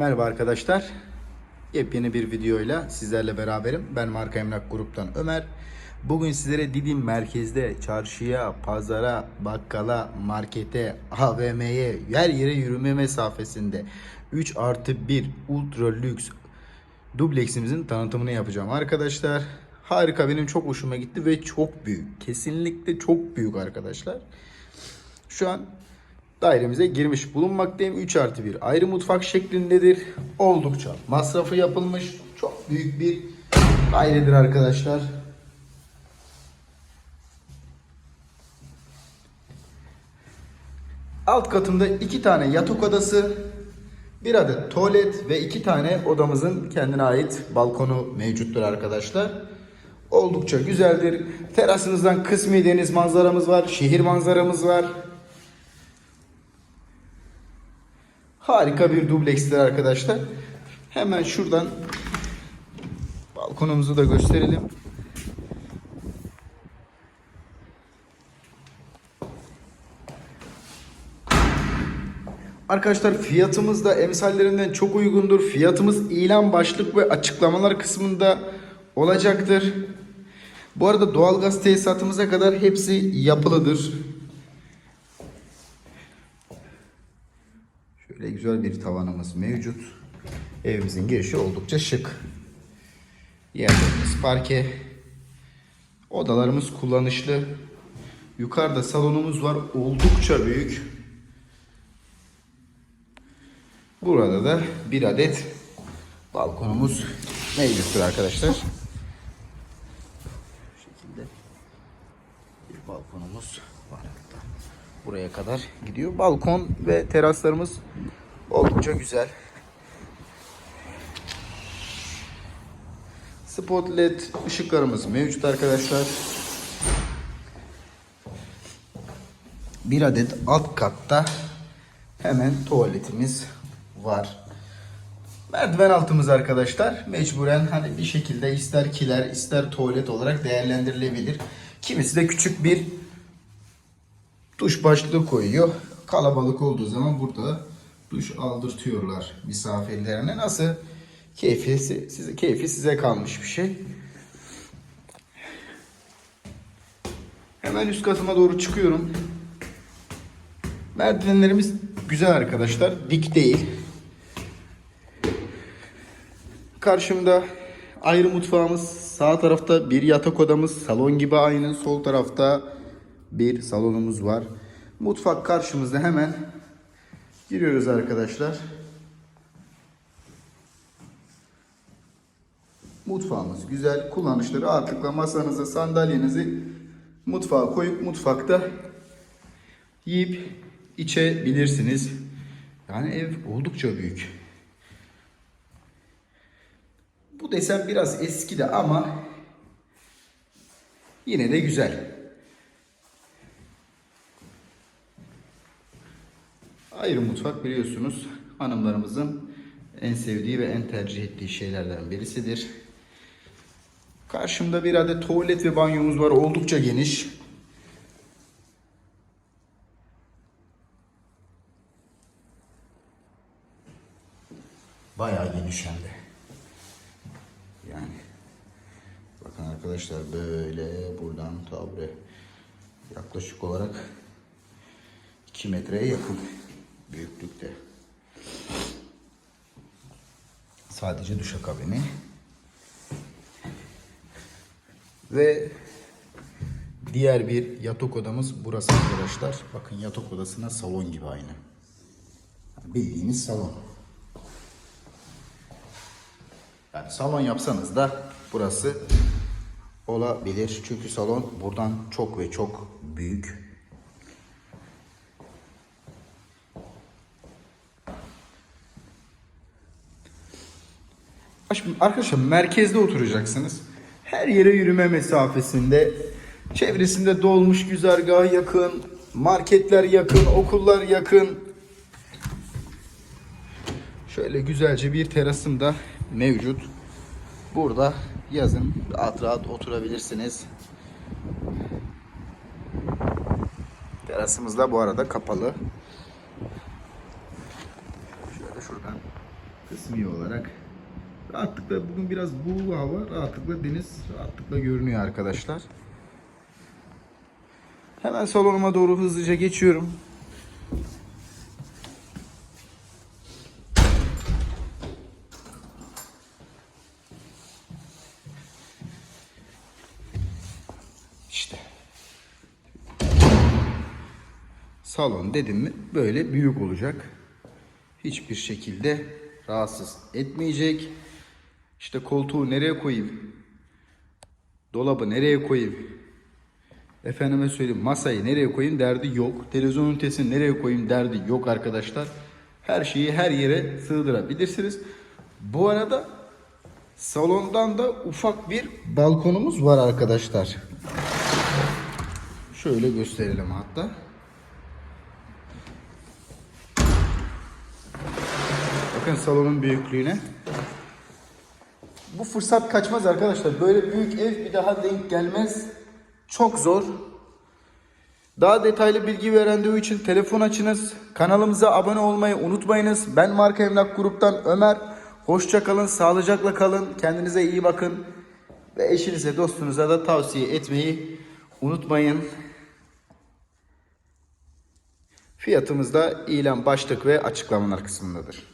Merhaba arkadaşlar. Yepyeni bir videoyla sizlerle beraberim. Ben Marka Emlak Grup'tan Ömer. Bugün sizlere Didim merkezde çarşıya, pazara, bakkala, markete, AVM'ye, her yere yürüme mesafesinde 3 artı 1 ultra lüks dubleksimizin tanıtımını yapacağım arkadaşlar. Harika benim çok hoşuma gitti ve çok büyük. Kesinlikle çok büyük arkadaşlar. Şu an dairemize girmiş bulunmaktayım. 3 artı 1 ayrı mutfak şeklindedir. Oldukça masrafı yapılmış. Çok büyük bir dairedir arkadaşlar. Alt katımda iki tane yatak odası, bir adet tuvalet ve iki tane odamızın kendine ait balkonu mevcuttur arkadaşlar. Oldukça güzeldir. Terasımızdan kısmi deniz manzaramız var, şehir manzaramız var. Harika bir dublekstir arkadaşlar. Hemen şuradan balkonumuzu da gösterelim. Arkadaşlar fiyatımız da emsallerinden çok uygundur. Fiyatımız ilan başlık ve açıklamalar kısmında olacaktır. Bu arada doğalgaz tesisatımıza kadar hepsi yapılıdır. Şöyle güzel bir tavanımız mevcut. Evimizin girişi oldukça şık. Yerlerimiz parke. Odalarımız kullanışlı. Yukarıda salonumuz var. Oldukça büyük. Burada da bir adet balkonumuz mevcuttur arkadaşlar. Bu şekilde bir balkonumuz var. Buraya kadar gidiyor. Balkon ve teraslarımız oldukça güzel. Spot led ışıklarımız mevcut arkadaşlar. Bir adet alt katta hemen tuvaletimiz var. Merdiven altımız arkadaşlar mecburen hani bir şekilde ister kiler ister tuvalet olarak değerlendirilebilir. Kimisi de küçük bir duş başlığı koyuyor. Kalabalık olduğu zaman burada duş aldırtıyorlar misafirlerine. Nasıl? Keyfi size, keyfi size kalmış bir şey. Hemen üst katıma doğru çıkıyorum. Merdivenlerimiz güzel arkadaşlar. Dik değil. Karşımda ayrı mutfağımız. Sağ tarafta bir yatak odamız. Salon gibi aynı. Sol tarafta bir salonumuz var. Mutfak karşımızda hemen giriyoruz arkadaşlar. Mutfağımız güzel, kullanışlı. Rahatlıkla masanızı, sandalyenizi mutfağa koyup mutfakta yiyip içebilirsiniz. Yani ev oldukça büyük. Bu desen biraz eski de ama yine de güzel. Ayrı mutfak biliyorsunuz hanımlarımızın en sevdiği ve en tercih ettiği şeylerden birisidir. Karşımda bir adet tuvalet ve banyomuz var. Oldukça geniş. Bayağı geniş hem de. Yani bakın arkadaşlar böyle buradan tabre yaklaşık olarak 2 metreye yakın büyüklükte. Sadece duşakabini. Ve diğer bir yatak odamız burası arkadaşlar. Bakın yatak odasına salon gibi aynı. Bildiğiniz salon. Yani salon yapsanız da burası olabilir. Çünkü salon buradan çok ve çok büyük. Arkadaşlar merkezde oturacaksınız. Her yere yürüme mesafesinde. Çevresinde dolmuş güzergah yakın. Marketler yakın. Okullar yakın. Şöyle güzelce bir terasım da mevcut. Burada yazın rahat rahat oturabilirsiniz. Terasımız da bu arada kapalı. Şöyle şuradan kısmi olarak rahatlıkla bugün biraz buğulu hava rahatlıkla deniz rahatlıkla görünüyor arkadaşlar. Hemen salonuma doğru hızlıca geçiyorum. İşte. Salon dedim mi böyle büyük olacak. Hiçbir şekilde rahatsız etmeyecek. İşte koltuğu nereye koyayım? Dolabı nereye koyayım? Efendime söyleyeyim masayı nereye koyayım derdi yok. Televizyon ünitesini nereye koyayım derdi yok arkadaşlar. Her şeyi her yere sığdırabilirsiniz. Bu arada salondan da ufak bir balkonumuz var arkadaşlar. Şöyle gösterelim hatta. Bakın salonun büyüklüğüne. Bu fırsat kaçmaz arkadaşlar. Böyle büyük ev bir daha denk gelmez. Çok zor. Daha detaylı bilgi verendiği için telefon açınız. Kanalımıza abone olmayı unutmayınız. Ben Marka Emlak Grup'tan Ömer. Hoşça kalın, sağlıcakla kalın. Kendinize iyi bakın. Ve eşinize, dostunuza da tavsiye etmeyi unutmayın. Fiyatımız da ilan başlık ve açıklamalar kısmındadır.